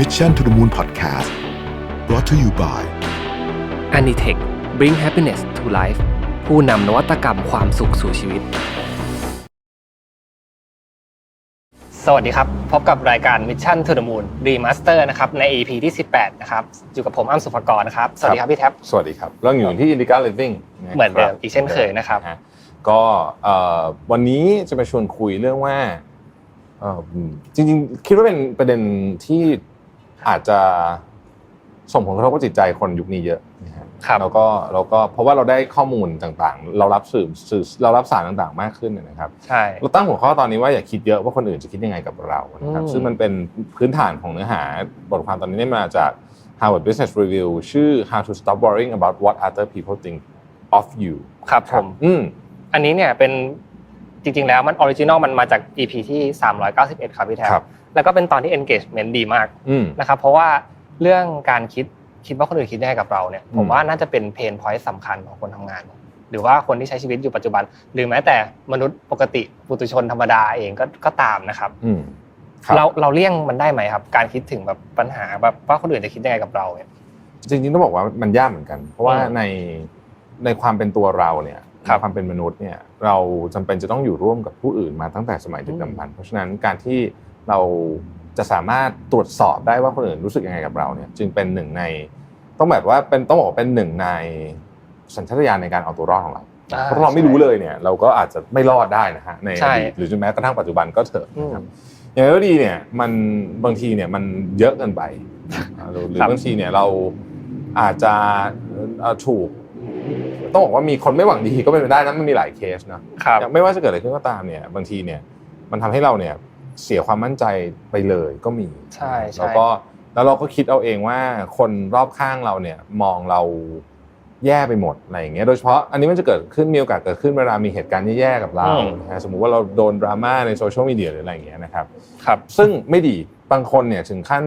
Mission to the Moon Podcast brought to you by a n i t e c h bring happiness to life ผู้นำนวัตกรรมความสุขสู่ชีวิต สวัสดีครับ พบกับรายการ Mission to the Moon Remaster นะครับ ใน EP ที่ 18 นะครับ อยู่กับผมอ้ำสุภกรนะครับ สวัสดีครับพี่แท็บ สวัสดีครับ เราอยู่ที่ Indica Living ะครับเหมือนเดิมอีกเช่นเคยนะครับฮก็เอ่อวันนี้จะไปชวนคุยเรื่องว่าเอ่อจริงๆ คิดว่าเป็นประเด็นที่ อาจจะส่งผลกระทบกับจิตใจคนยุคนี้เยอะนะฮะครับแล้วก็เราก็เพราะว่าเราได้ข้อมูลต่างๆ เรารับสื่อสื่อเรารับสารต่างๆ มากขึ้นนะครับใช่เราตั้งหัวข้อตอนนี้ว่าอย่าคิดเยอะว่าคนอื่นจะคิดยังไงกับเรานะครับอืมซึ่งมันเป็นพื้นฐานของเนื้อหาบทความตอนนี้ได้มาจาก Harvard Business Review ชื่อ How to Stop Worrying About What Other People Think of You ครับผมอืมอันนี้เนี่ยเป็นจริงๆแล้วมันออริจินอลมันมาจาก EP ที่ 391 ครับพี่แท็บครับ แล้วก็เป็นตอนที่ engagement ดีมากอืมนะครับเพราะว่าเรื่องการคิดคิดว่าคนอื่นคิดยังไงกับเราเนี่ยอืมผมว่าน่าจะเป็นเพนพอยต์สำคัญของคนทำงาน หรือว่าคนที่ใช้ชีวิตอยู่ปัจจุบัน หรือแม้แต่มนุษย์ปกติปุถุชนธรรมดาเองก็ก็ตามนะครับอืมครับเราเราเลี่ยงมันได้ไหมครับ การคิดถึงแบบปัญหาแบบว่าคนอื่นจะคิดยังไงกับเราเนี่ยจริงๆต้องบอกว่ามันยากเหมือนกัน เพราะว่าอืมในในความเป็นตัวเราเนี่ยครับในความเป็นมนุษย์เนี่ยเราจำเป็นจะต้องอยู่ร่วมกับผู้อื่นมาตั้งแต่สมัยดึกดำบรรพ์เพราะฉะนั้นการที่ เราจะสามารถตรวจสอบได้ว่าคนอื่นรู้สึกยังไงกับเราเนี่ย จึงเป็นหนึ่งใน ต้องแบบว่าเป็นต้องบอกว่าเป็นหนึ่งในสัญชาตญาณในการเอาตัวรอดของเราอ่าเพราะเราไม่รู้เลยเนี่ย เราก็อาจจะไม่รอดได้นะฮะในใช่อดีตหรือจนแม้กระทั่งปัจจุบันก็เถอะอืมนะครับอย่างไรก็ดีเนี่ยมันบางทีเนี่ยมันเยอะเกินไปอ่าหรือหรือครับบางทีเนี่ยเราอาจจะเอ่อถูกต้องบอกว่ามีคนไม่หวังดีก็เป็นไปได้นะมันมีหลายเคสนะครับไม่ว่าจะเกิดอะไรขึ้นก็ตามเนี่ย บางทีเนี่ยมันทำให้เราเนี่ย เสียความมั่นใจไปเลยก็มีใช่ใช่แล้วก็แล้วเราก็คิดเอาเองว่าคนรอบข้างเราเนี่ยมองเราแย่ไปหมดอะไรอย่างเงี้ยโดยเฉพาะอันนี้มันจะเกิดขึ้นมีโอกาสเกิดขึ้นเวลามีเหตุการณ์แย่ๆกับเราอืมนะฮะสมมุติว่าเราโดนดราม่าในโซเชียลมีเดียหรืออะไรอย่างเงี้ยนะครับครับ ซึ่งไม่ดีบางคนเนี่ยถึงขั้น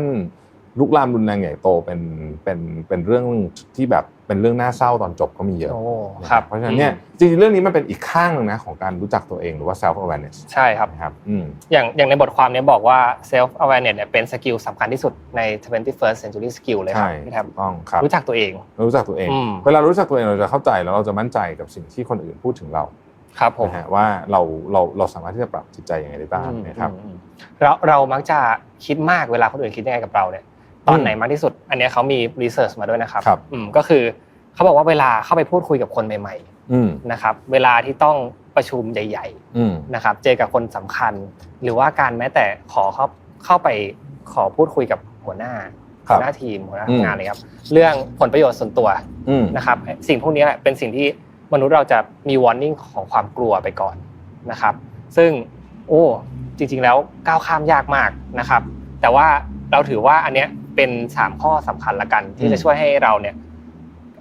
ลุกลามรุนแรงใหญ่โตเป็นเป็นเป็นเรื่องที่แบบเป็นเรื่องน่าเศร้าตอนจบก็มีเยอะโอ้นะครับเพราะฉะนั้นเนี่ยจริงๆเรื่องนี้มันเป็นอีกข้างหนึงนะของการรู้จักตัวเองหรือว่า self awareness ใช่ครับนะครับอืมอย่างอย่างในบทความเนี้ยบอกว่า self awareness เนี่ยเป็นสกิลสำคัญที่สุดใน 21st century skill เลยครัใช่บพี่แท็บถูกต้องครับรู้จักตัวเองรู้จักตัวเองอืมเวลารู้จักตัวเองเราจะเข้าใจแล้วเราจะมั่นใจกับสิ่งที่คนอื่นพูดถึงเราครับผมนะฮะว่าเราเราเราสามารถที่จะปรับจิตใจยังไงได้บ้างนะครับอืมอืมเราเรามักจะคิดมากเวลาคนอื่นคิดยังไงกับเราเนี่ย ตอนไหนมากที่สุด อันเนี้ยเขามีรีเสิร์ชมาด้วยนะครับครับอืมก็คือเขาบอกว่าเวลาเข้าไปพูดคุยกับคนใหม่อืมๆนะครับเวลาที่ต้องประชุมใหญ่อืมๆนะครับเจอกับคนสำคัญ หรือว่าการแม้แต่ขอเข้าเข้าไปขอพูดคุยกับหัวหน้าครับหัวหน้าทีมหัวหน้าอืมทำงานเลยครับเรื่องผลประโยชน์ส่วนตัวอืมนะครับสิ่งพวกนี้แหละเป็นสิ่งที่มนุษย์เราจะมี warning ของความกลัวไปก่อนนะครับ ซึ่งโอ้จริงๆแล้วก้าวข้ามยากมากนะครับ แต่ว่าเราถือว่าอันเนี้ย เป็นสามข้อสำคัญละกัน ที่จะช่วยให้เราเนี่ย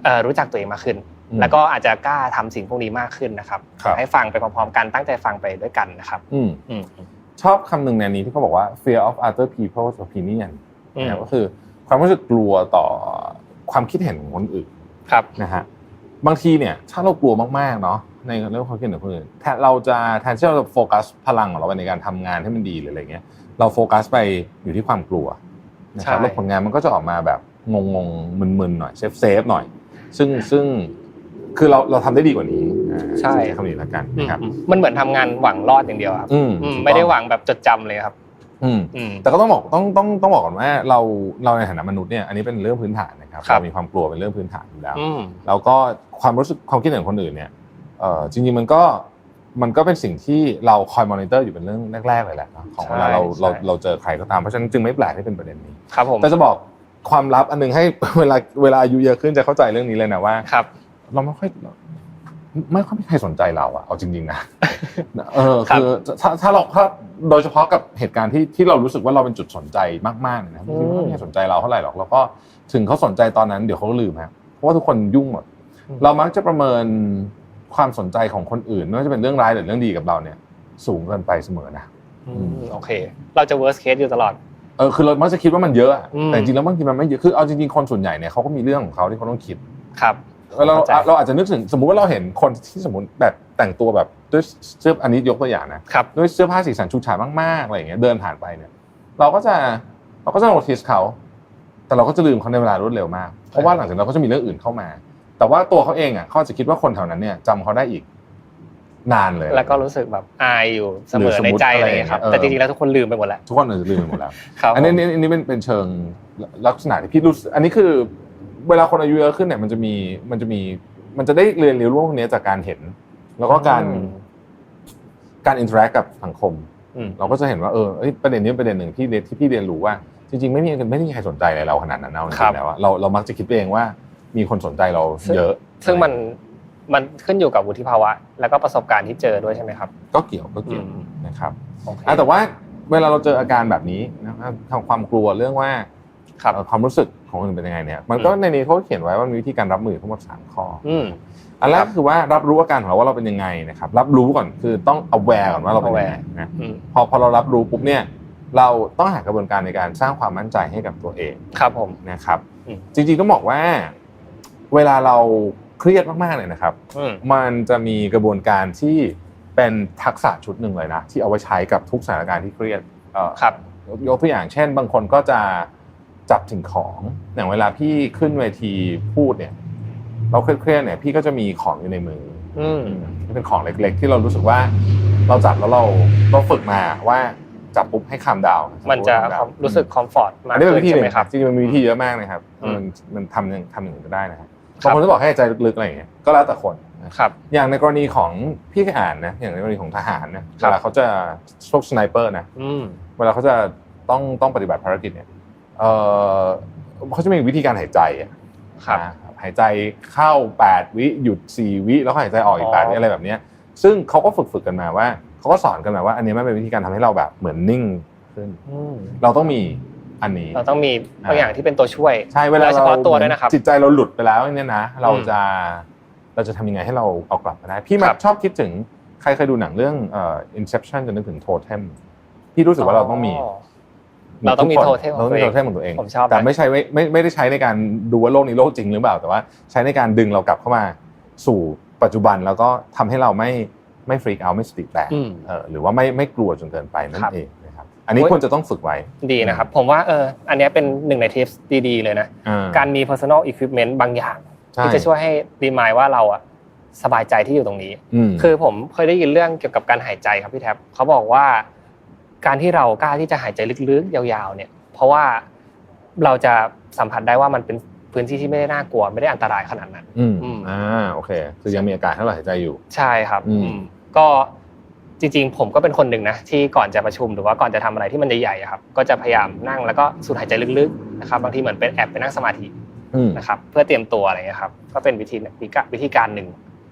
เอ่อรู้จักตัวเองมากขึ้นอืมแล้วก็อาจจะกล้าทำสิ่งพวกนี้มากขึ้นนะครับครับให้ฟังไปพร้อมๆกันตั้งใจฟังไปด้วยกันนะครับอืมอืมชอบคำหนึ่งในนี้ที่เขาบอกว่า fear of other people's opinion อืมนะก็คือความรู้สึกกลัวต่อความคิดเห็นของคนอื่นครับนะฮะบางทีเนี่ยถ้าเรากลัวมากๆเนาะในเรื่องความคิดเห็นของคนอื่นแทนเราจะแทนที่เราจะโฟกัสพลังของเราไปในการทำงานให้มันดีหรืออะไรเงี้ยเราโฟกัสไปอยู่ที่ความกลัว นะครับใช่แล้วผลงานมันก็จะออกมาแบบงงๆมึนๆหน่อยเซฟเซฟๆหน่อย ซึ่งซึ่งคือเราเราทำได้ดีกว่านี้อ่าใช่คำนี้แล้วกันอืมนะครับอืมมันเหมือนทำงานหวังรอดอย่างเดียวครับอืมอืมถูกต้องไม่ได้หวังแบบจดจำเลยครับอืมอืมแต่ก็ต้องบอกต้องต้องต้องบอกก่อนว่าเราเราในฐานะมนุษย์เนี่ยอันนี้เป็นเรื่องพื้นฐานนะครับครับเรามีความกลัวเป็นเรื่องพื้นฐานอยู่แล้วอืมแล้วก็ความรู้สึกความคิดเห็นของคนอื่นเนี่ยเอ่อจริงๆมันก็ มันก็เป็นสิ่งที่เราคอยมอนิเตอร์อยู่เป็นเรื่องแรกๆเลยแหละเนาะของเวลาเราใช่เราใช่เราเจอใครก็ตามเพราะฉะนั้นจึงไม่แปลกที่เป็นประเด็นนี้ครับผมแต่จะบอกความลับอันหนึงให้เวลาเวลาอายุเยอะขึ้นจะเข้าใจเรื่องนี้เลยนะว่าครับ เราไม่ค่อยไม่ค่อยมีใครสนใจเราอะเอาจริงๆนะเออครับคือถ้าถ้าเราถ้าโดยเฉพาะกับเหตุการณ์ที่ที่เรารู้สึกว่าเราเป็นจุดสนใจมากๆเนี่ยนะอืไม่มค่อยมีใครสนใจเราเท่าไหร่หรอกแล้วก็ถึงเขาสนใจตอนนั้นเดี๋ยวเขาก็ลืมฮะเพราะว่าทุกคนยุ่งหมดอืมเรามักจะประเมิน ความสนใจของคนอื่นไม่ว่าจะเป็นเรื่องร้ายหรือเรื่องดีกับเราเนี่ย สูงเกินไปเสมอนะอืมโอเค เราจะ worst case อยู่ตลอดเออคือเรามักจะคิดว่ามันเยอะอะอืมแต่จริงๆแล้วบางทีมันไม่เยอะคือเอาจริงๆคนส่วนใหญ่เนี่ยเขาก็มีเรื่องของเขาที่เขาต้องคิดครับเราเข้าใจเราอาจจะนึกถึงสมมุติว่าเราเห็นคนที่สมมติแบบแต่งตัวแบบด้วยเสื้ออันนี้ยกตัวอย่างนะครับด้วยเสื้อผ้าสีสันฉูดฉาดมากๆอะไรอย่างเงี้ยเดินผ่านไปเนี่ยเราก็จะเราก็จะ notice เขา แต่เราก็จะลืมเขาในเวลารวดเร็วมาก เพราะว่าหลังจากนั้นเขาจะมีเรื่องอื่นเข้ามา แต่ว่าตัวเขาเองอะเขาอาจจะคิดว่าคนแถวนั้นเนี่ยจำเขาได้อีกนานเลย แล้วก็รู้สึกแบบอายอยู่เสมหรืออสมในมุติใจอะไรอะไรอย่างเลยครับเออแต่จริงๆแล้วทุกคนลืมไปหมดแล้วทุกคนอาจจะลืมไปหมดแล้วครับอันนี้อันนี้อันนี้เป็นเป็นเชิงลักษณะที่พี่รู้สึกอันนี้คือเวลาคนอายุเยอะขึ้นเนี่ยมันจะมีมันจะมีมันจะได้เรียนรู้เรื่องพวกนี้จากการเห็น แล้วก็การอืมการอินเทอร์แอคกับสังคมอืมเราก็จะเห็นว่าเออเอ้ยประเด็นนี้เป็นประเด็นหนึ่งที่เรียนที่พี่เรียนรู้ว่า จริงๆ ไม่มีไม่ได้มีใครสนใจอะไรเราขนาดนั้นเอาจครัริบงๆแล้วอะเราเรามักจะคิดไปเองว่า มีคนสนใจเราเยอะ ซึ่งมันมันขึ้นอยู่กับวุฒิภาวะ แล้วก็ประสบการณ์ที่เจอด้วยใช่ไหมครับ ก็เกี่ยวก็เกี่ยวอืมนะครับโอเคอะแต่ว่าเวลาเราเจออาการแบบนี้นะครับทางความกลัวเรื่องว่าครับเอ่อความรู้สึกของคนอื่นเป็นยังไงเนี่ยมันก็อืมในนี้เขาเขียนไว้ว่ามีวิธีการรับมือทั้งหมดสามข้ออืมอันแรคกรับคือว่ารับรู้อาการของเราว่าเราเป็นยังไงนะครับรับรู้ก่อนคือต้อง aware ก่อนว่าเราเป็นยังไง aware นะอืมพอพอเรารับรู้ปุ๊บเนี่ยเราต้องหากระบวนการในการสร้างความมั่นใจให้กับตัวเองครับผมนะครับอืมจริงๆต้องบอกว่า เวลาเราเครียดมากๆเลยนะครับ อืม มันจะมีกระบวนการที่เป็นทักษะชุดหนึ่งเลยนะที่เอาไว้ใช้กับทุกสถานการณ์ที่เครียดเอ่อครับ ยกยกตัวอย่างเช่น บางคนก็จะจับถึงของอย่างเวลาพี่ขึ้นเวทีพูดเนี่ย เราเครียดๆเนี่ยพี่ก็จะมีของอยู่ในมือ อืม ที่เป็นของเล็กๆ ที่เรารู้สึกว่าเราจับแล้วเราเราฝึกมาว่าจับปุ๊บให้คำดาวมันจะรู้สึกคอมฟอร์ตมากอันนี้เป็นวิธีใช่หไหมนึ่งครับจริงๆมันมีวิธีเยอะมากนะครับอืม มันมันทำอย่างทำอย่างอื่นก็ได้นะครับครั บบางคนจะบอกให้หายใจลึกๆอะไรอย่างเงี้ยก็แล้วแต่คนนะครับอย่างในกรณีของพี่เคยอ่านนะอย่างในกรณีของทหารนะครัเวบลาเขาจะพวกสไนเปอร์นะอืมเวลาเขาจะต้องต้องปฏิบัติภารกิจเนี่ยเออเขาจะมีวิธีการหายใจอะครับนะหายใจเข้า 8 วิหยุด 4 วิแล้วก็หายใจออกอีอ๋กอ8วิอะไรแบบเนี้ยซึ่งเขาก็ฝึกฝึกกันมาว่าเขาก็สอนกันมาว่า อันนี้มันเป็นวิธีการทำให้เราแบบเหมือนนิ่งขึ้นอืมเราต้องมี อันนี้ เราต้องมีบางอย่างที่เป็นตัวช่วยใช่เวลาแล้วเฉเราพาะตัวด้วยนะครับจิตใจเราหลุดไปแล้วเนี่ยนะเราอืมจะเราจะทำยังไงให้เราเอากลับมาได้พี่มัคกรับชอบคิดถึงใครเคยดูหนังเรื่องเอ่อ Inception จะนึกถึงโทเทมพี่รู้สึกว่าเราต้องมีเราต้องมีทุกคนโทเทมของเราต้องมีตัวเองโทเทมของตัวเองผมชอบนะแต่ไม่ใช่ไม่ไม่ไม่ได้ใช้ในการดูว่าโลกนี้โลกจริงหรือเปล่า แต่ว่าใช้ในการดึงเรากลับเข้ามาสู่ปัจจุบันแล้วก็ทำให้เราไม่ไม่ฟรีกเอาไม่สติแตกอืมเออหรือว่าไม่ไม่กลัวจนเกินไปนั่ครันบเองนะครับ อันนี้โอ้ยควรจะต้องฝึกไว้ดีนะครับ ผมว่าเอออันเนี้ยเป็นหนึ่งในทิปดีๆเลยนะอ่การมี personal equipment บางอย่างใช่ที่จะช่วยให้รีมายว่าเราอะสบายใจที่อยู่ตรงนี้มคือผมเคยได้ยินเรื่องเกี่ยวกับการหายใจครับพี่แท็บเขาบอกว่า การที่เรากล้าที่จะหายใจลึกๆ ยาวๆ เนี่ย เพราะว่าเราจะสัมผัสได้ว่ามันเป็นพื้นที่ที่ไม่ได้น่ากลัวไม่ได้อันตรายขนาดนั้น อืมอืมอ่าโอเค คือยังมีอากาศให้เราหายใจอยู่ ใช่ครับอืมอืมก็ จริงๆ ผมก็เป็นคนหนึ่งนะที่ก่อนจะประชุมหรือว่าก่อนจะทำอะไรที่มันใหญ่ๆอะครับก็จะพยายามนั่งแล้วก็สูดหายใจลึกๆนะครับบางทีเหมือนเป็นแอบไปนั่งสมาธิอืมนะครับเพื่อเตรียมตัวอะไรเงี้ยครับก็เป็นวิธีวิธีการหนึ่ง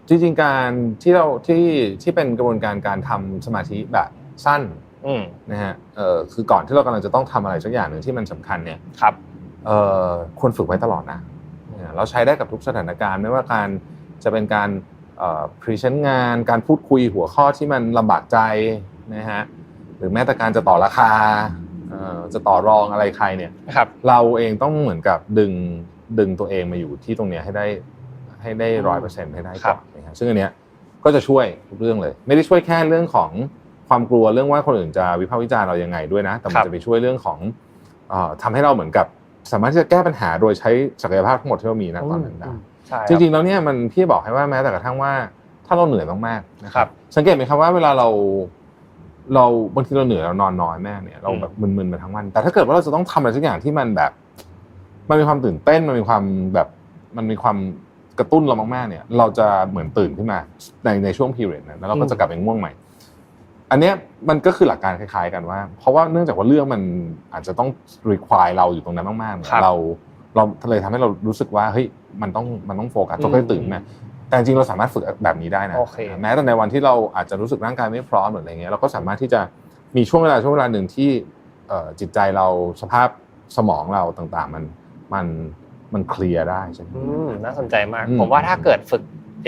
จริงๆการที่เราที่ที่เป็นกระบวนการการทำสมาธิแบบสั้นอืมนะฮะเอ่อคือก่อนที่เรากำลังจะต้องทำอะไรสักอย่างหนึ่งที่มันสำคัญเนี่ยครับเอ่อควรฝึกไว้ตลอดนะเนี่ยเราใช้ได้กับทุกสถานการณ์ไม่ว่าการจะเป็นการเอ่อ พรีเซนต์งานการพูดคุยหัวข้อที่มันลำบากใจนะฮะหรือแม้แต่การจะต่อราคาเอ่อจะต่อรองอะไรใครเนี่ยครับเราเองต้องเหมือนกับดึงดึงตัวเองมาอยู่ที่ตรงเนี้ยให้ได้ให้ได้ร้อยเปอร์เซ็นต์ให้ได้ครัก่อบนนะครับซึ่งอันเนี้ยก็จะช่วยทุกเรื่องเลย ไม่ได้ช่วยแค่เรื่องของความกลัวเรื่องว่าคนอื่นจะวิพากษ์วิจารณ์เรายังไงด้วยนะ แต่มันจะไปช่วยเรื่องของเอ่อทำให้เราเหมือนกับ สามารถที่จะแก้ปัญหาโดยใช้ศักยภาพทั้งหมดที่เรามีณตอนนั้นได้ใช่ จริงๆแล้วเนี่ยมันพี่บอกให้ว่าแม้แต่กระทั่งว่าถ้าเราเหนื่อยมากๆนะคครัรับบสังเกตไหมครับว่าเวลาเรา เราบางทีเราเหนื่อยเรานอนน้อยแม่เนี่ยเราแบบมึนๆมาทั้งวัน แต่ถ้าเกิดว่าเราจะต้องทำอะไรสักอย่างที่มันแบบ มันมีความตื่นเต้นมันมีความแบบมันมีความกระตุ้นเรามากๆเนี่ย เราจะเหมือนตื่นขึ้นมาในในช่วง period นั้นแล้วเราก็จะกลับไปง่วงใหม่ อันเนี้ยมันก็คือหลักการคล้าย ๆ กันว่า เพราะว่าเนื่องจากว่าเรื่องมันอาจจะต้อง require เราอยู่ตรงนั้นมากๆเนี่ยครับเรา เราเลยทำให้เรารู้สึกว่าเฮ้ยมันต้องมันต้องโฟกัสต้องค่อยตื่นมาแต่จริงๆเราสามารถฝึกแบบนี้ได้นะโอเคแม้แต่ในวันที่เราอาจจะรู้สึกร่างกายไม่พร้อมหรืออะไรเงี้ยเราก็สามารถที่จะมีช่วงเวลาช่วงเวลาหนึ่งที่เอ่อจิตใจเราสภาพสมองเราต่างๆ มันมันมันเคลียร์ได้ใช่ไหมอืมน่าสนใจมากอืมผมว่าถ้าเกิดฝึก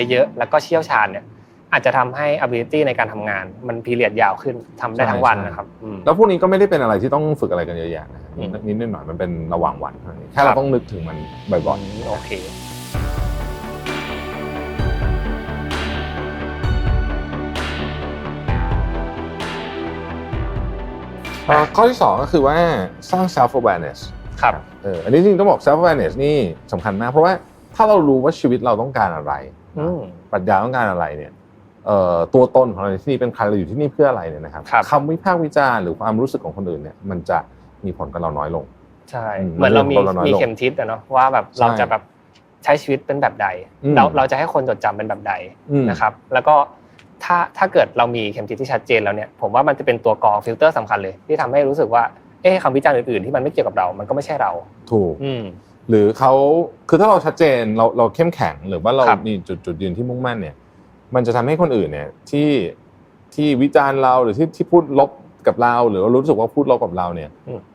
เยอะๆแล้วก็เชี่ยวชาญเนี่ยอาจจะทำให้ ability ในการทำงาน มันพีเรียดยาวขึ้นทำได้ทั้งวันนะครับอืมแล้วพวกนี้ก็ไม่ได้เป็นอะไรที่ต้องฝึกอะไรกันเยอะแยะนะอืม นิดนิดหน่อยๆมันเป็นระหว่างวันเท่านั้นเองแค่ครัเราบต้องนึกถึงมันบ่อยโอเคๆเอ่อข้อที่สองก็คือว่าสร้าง self awareness ครับเอออันนี้จริงๆต้องบอก self awareness นี่สำคัญมาก เพราะว่าถ้าเรารู้ว่าชีวิตเราต้องการอะไรอืมปรัชญาต้องการอะไรเนี่ยเอ่อตัวตนของเราในที่นี่เป็นใครเราอยู่ที่นี่เพื่ออะไรเนี่ยนะครับครับคำวิพากษ์วิจารณ์หรือความรู้สึกของคนอื่นเนี่ยมันจะ มีผลกับเราน้อยลง ใช่อืมเหมือนเรามีเราน้อยลงมีเข็มทิศอะเนาะว่าแบบใช่เราจะแบบใช้ชีวิตเป็นแบบใดอืมเราเราจะให้คนจดจำเป็นแบบใดอืมนะครับ แล้วก็ถ้าถ้าเกิดเรามีเข็มทิศที่ชัดเจนแล้วเนี่ยผมว่ามันจะเป็นตัวกรองฟิลเตอร์สำคัญเลย ที่ทำให้รู้สึกว่าเอ๊ะคำวิจารณ์อื่นๆที่มันไม่เกี่ยวกับเรา มันก็ไม่ใช่เรา ถูกอืมหรือเขาคือถ้าเราชัดเจนเราเราเข้มแข็งหรือว่าเราครับมีจุดจุดยืนที่มุ่งมั่นเนี่ย มันจะทำให้คนอื่นเนี่ยที่ที่วิจารณ์เราหรือที่ที่พูดลบกับเรา หรือว่ารู้สึกว่าพูดลบกับเราเนี่ยอืมเออ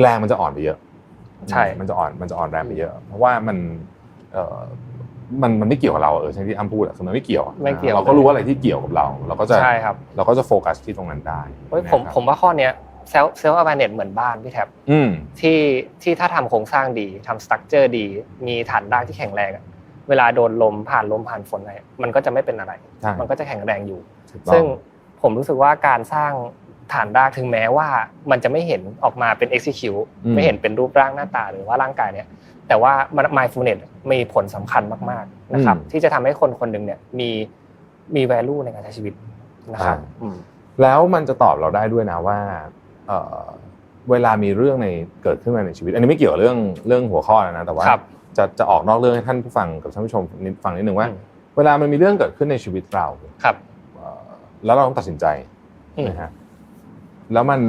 แรงมันจะอ่อนไปเยอะใช่มันจะอ่อนมันจะอ่อนแรงไปเยอะ เพราะว่ามันเออมันมันไม่เกี่ยวกับเราเออใช่ที่อ้ำพูดอะคือมันไม่เกี่ยวอะไม่เกี่ยวเราก็รู้ว่าอะไรที่เกี่ยวกับเรา เราก็จะใช่ครับเราก็จะโฟกัสที่ตรงนั้นได้เฮ้ยผมนะครับผมว่าข้อเนี้ยเซลเซลอ w ว r e เน็ตเหมือนบ้านพี่แท็บอืมที่ที่ถ้าทำโครงสร้างดีทำสตั๊กเจอร์ดี มีฐานรากที่แข็งแรงอะเวลาโดนลมผ่านลมผ่านฝนอะไรมันก็จะไม่เป็นอะไรใช่มันก็จะแข็งแรงอยู่ถูกต้องซึ่งผมรู้สึกว่าการสร้าง ฐานรากถึงแม้ว่ามันจะไม่เห็นออกมาเป็น execute อืมไม่เห็นเป็นรูปร่างหน้าตาหรือว่าร่างกายเนี่ยแต่ว่า mindfulness มีผลสำคัญมากๆนะครับที่จะทำให้คนคนหนึ่งเนี่ยมีมี value ในการใช้ชีวิตนะครับอืมแล้วมันจะตอบเราได้ด้วยนะว่าเอ่อเวลามีเรื่องในเกิดขึ้นมาในชีวิต อันนี้ไม่เกี่ยวกับเรื่องเรื่องหัวข้อแล้วนะแต่ว่าครับจะจะออกนอกเรื่องให้ท่านผู้ฟังกับท่านผู้ชมนิดฟังนิดนึงว่าอืมเวลามันมีเรื่องเกิดขึ้นในชีวิตเราครับเอ่อแล้วเราต้องตัดสินใจอืมนะฮะ แล้วมัน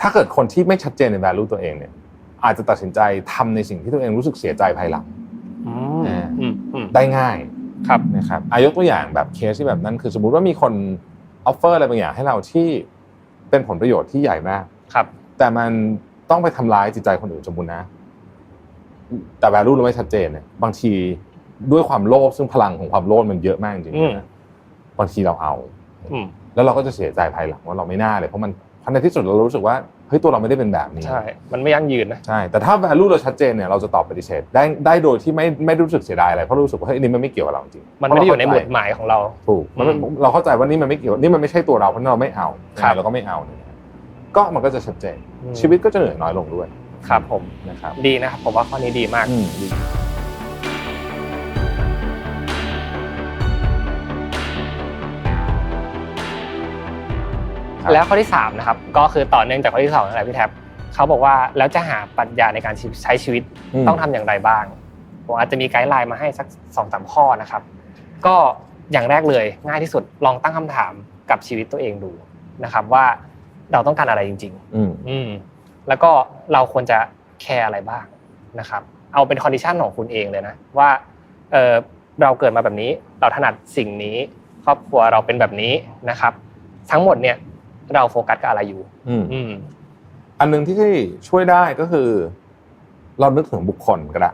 ถ้าเกิดคนที่ไม่ชัดเจนใน value ตัวเองเนี่ย อาจจะตัดสินใจทำในสิ่งที่ตัวเองรู้สึกเสียใจภายหลังอืมอ่าอืมอืมได้ง่ายครับนะครับอายกตัวอย่างแบบเคสที่แบบนั้น คือสมมุติว่ามีคนออฟเฟอร์อะไรบางอย่างให้เราที่เป็นผลประโยชน์ที่ใหญ่มากครับ แต่มันต้องไปทำร้ายจิตใจคนอื่นสมมุตินะ แต่ value เราไม่ชัดเจนเนี่ยบางทีด้วยความโลภซึ่งพลังของความโลภมันเยอะมากจริงอืมๆนะบางทีเราเอาอืม แล้วเราก็จะเสียใจภายหลังว่าเราไม่น่าเลยเพราะมันเพราะในที่สุดเรารู้สึกว่าเฮ้ยตัวเราไม่ได้เป็นแบบนี้ใช่มันไม่ยั่งยืนนะใช่แต่ถ้า value เราชัดเจนเนี่ยเราจะตอบปฏิเสธได้ได้โดยที่ไม่ไม่รู้สึกเสียดายอะไรเพราะรู้สึกว่าเฮ้ยอันนี้มันไม่เกี่ยวกับเราจริงมันไม่ได้อยู่ในหมุดเพราะหมายของเราถูกมันเป็นอืมเราเข้าใจว่านี่มันไม่เกี่ยวนี่มันไม่ใช่ตัวเราเพราะฉะนั้นเราไม่เอาครับเราก็ไม่เอาเนี่ยก็มันก็จะชัดเจนอืมชีวิตก็จะเหนื่อยน้อยลงด้วยครับผมนะครับดีนะครับผมว่าข้อนี้ดีมากอืมดี แล้วข้อที่สามนะครับก็คือต่อเนื่องจากข้อที่สองนั่นแหละพี่แท็บเขาบอกว่าแล้วจะหาปรัชญาในการใช้ชีวิตมต้องทำอย่างไรบ้างผมอาจจะมีไกด์ไลน์มาให้สักสองสามข้อนะครับ ก็อย่างแรกเลยง่ายที่สุดลองตั้งคำถามกับชีวิตตัวเองดูนะครับว่าเราต้องการอะไรจริงอืมๆอืมแล้วก็เราควรจะแคร์อะไรบ้างนะครับ เอาเป็นคอนดิชันของคุณเองเลยนะว่าเออเราเกิดมาแบบนี้ เราถนัดสิ่งนี้ ครอบครัวเราเป็นแบบนี้นะครับ ทั้งหมดเนี่ย เราโฟกัสกับอะไรอยู่อืมอืมอันหนึ่งที่ช่วยได้ก็คือ เรานึกถึงบุคคลก็ได้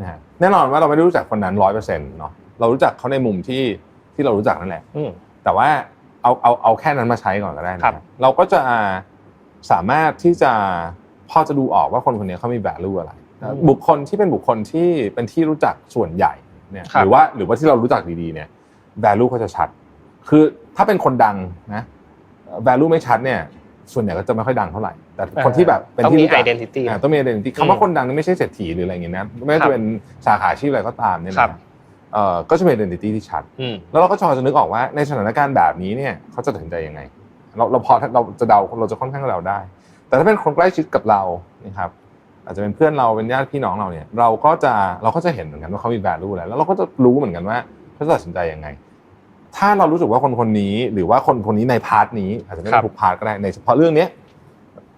นะฮะแน่นอนว่าเราไม่ได้รู้จักคนนั้นร้อยเปอร์เซ็นต์เนาะเรารู้จักเขาในมุมที่ที่เรารู้จักนั่นแหละอืมแต่ว่าเอาเอาเอาแค่นั้นมาใช้ก่อนก็ได้นะคครัรับบเราก็จะสามารถที่จะพอจะดูออกว่าคนคนนี้เขามี value อะไรอืมบุคคลที่เป็นบุคคลที่เป็นที่รู้จักส่วนใหญ่เนี่ยครับหรือว่าหรือว่าที่เรารู้จักดีๆเนี่ย value เขาจะชัด คือถ้าเป็นคนดังนะ value ไม่ชัดเนี่ยส่วนใหญ่ก็จะไม่ค่อยดังเท่าไหร่ แต่คนที่แบบเป็นต้องที่มีรู้จัก identity อ่าต้องมี identity คำว่าคนดังนี่ไม่ใช่เศรษฐีหรืออะไรอย่างเงี้ยนะไม่ว่าครัจะบเป็นสาขาอาชีพอะไรก็ตามเนี่ยครันะบเอ่อก็จะมี identity ที่ชัดอืมแล้วเราก็จะนึกออกว่าในสถานการณ์แบบนี้เนี่ยเขาจะตัดสินใจยังไง เราเราพอเราจะเดาเราจะค่อนข้างเดาได้ แต่ถ้าเป็นคนใกล้ชิดกับเรานะครับอาจจะเป็นเพื่อนเราเป็นญาติพี่น้องเราเนี่ย เราก็จะเราก็จะเห็นเหมือนกันว่าเขามี value อะไรแล้วเราก็จะรู้เหมือนกันว่าเขาจะตัดสินใจยังไง ถ้าเรารู้สึกว่าคนคนนี้หรือว่าคนคนนี้ในพาร์ทนี้ อาจจะไม่ครัได้บทุกพาร์ทก็ได้ในเฉพาะเรื่องเนี้ย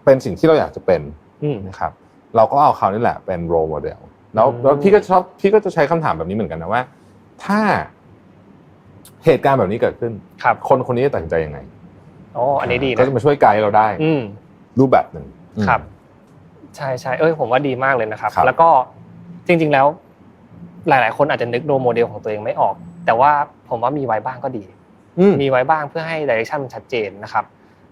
เป็นสิ่งที่เราอยากจะเป็นอืมนะครับ เราก็เอาเขานี่แหละเป็นโร e โมเดลแล้วอืมแล้วพี่ก็ชอบพี่ก็จะใช้คำถามแบบนี้เหมือนกันนะว่า ถ้าเหตุการณ์แบบนี้เกิดขึ้นครับคนคนนี้จะตัดสินใจยังไงอ๋ออันนี้ดีก็นะจะมาช่วยไกด์เราได้ อืมรูปแบบหนึ่งอืมครับ ใช่ใช่เอ้ยผมว่าดีมากเลยนะครับครับ แล้วก็จริง ๆแล้ว หลาย ๆ คนอาจจะนึกโรโมเดลของตัวเองไม่ออก แต่ว่า ผมว่ามีไว้บ้างก็ดีอืมมีไว้บ้างเพื่อให้ดิเรกชันมันชัดเจนนะครับ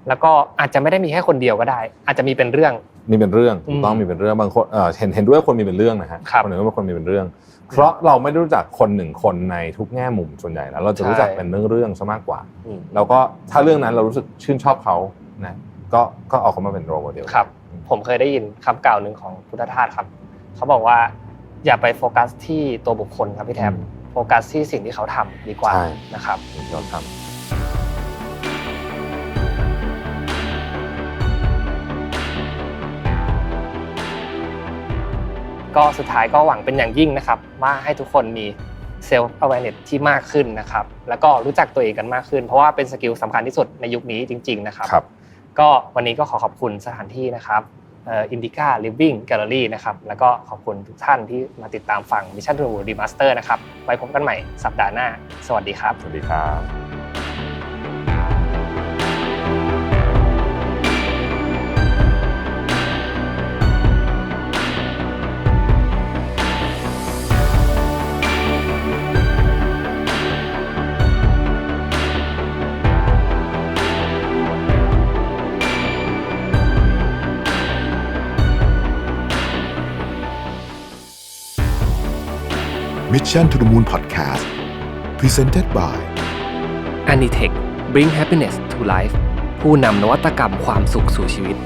แล้วก็อาจจะไม่ได้มีแค่คนเดียวก็ได้ อาจจะมีเป็นเรื่อง มีเป็นเรื่องอืมถูกต้องมีเป็นเรื่องบางคนเอ่อเห็นเห็นด้วยคนมีเป็นเรื่องนะฮะครับคนหนึ่งก็เป็นคนมีเป็นเรื่อง เพราะเราไม่ได้รู้จักคนหนึ่งคนในทุกแง่มุมส่วนใหญ่แล้ว เราจะรู้จักใช่เป็นเรื่องเรื่องๆซะมากกว่าอืมแล้วก็ถ้าเรื่องนั้นเรารู้สึกชื่นชอบเขานะก็ก็เอาเขามาเป็นโรโมเดลครับ ผมเคยได้ยินคำกล่าวหนึ่งของพุทธทาสครับ เขาบอกว่าอย่าไปโฟกัสที่ตัวบุคคลครับพี่แทม โฟกัสที่สิ่งที่เขาทำดีกว่าใช่ นะครับที่เราทก็สุดท้ายก็หวังเป็นอย่างยิ่งนะครับ ว่าให้ทุกคนมีเซลฟ์ awareness ที่มากขึ้นนะครับ แล้วก็รู้จักตัวเองกันมากขึ้น เพราะว่าเป็นสกิลสำคัญที่สุดในยุคนี้จริง ๆ นะครับำครับ ก็วันนี้ก็ขอขอบคุณสถานที่นะครับ อินดิก้าลิฟวิ่งแกลเลอรี่นะครับแล้วก็ขอบคุณทุกท่านที่มาติดตามฟังมิชชั่นทูมูดีมาสเตอร์นะครับไว้พบกันใหม่สัปดาห์หน้า สวัสดีครับ สวัสดีครับ Mission to the Moon Podcast Presented by a n i t e c h Bring Happiness to Life ผู้นำนวัตกรรมความสุขสู่ชีวิต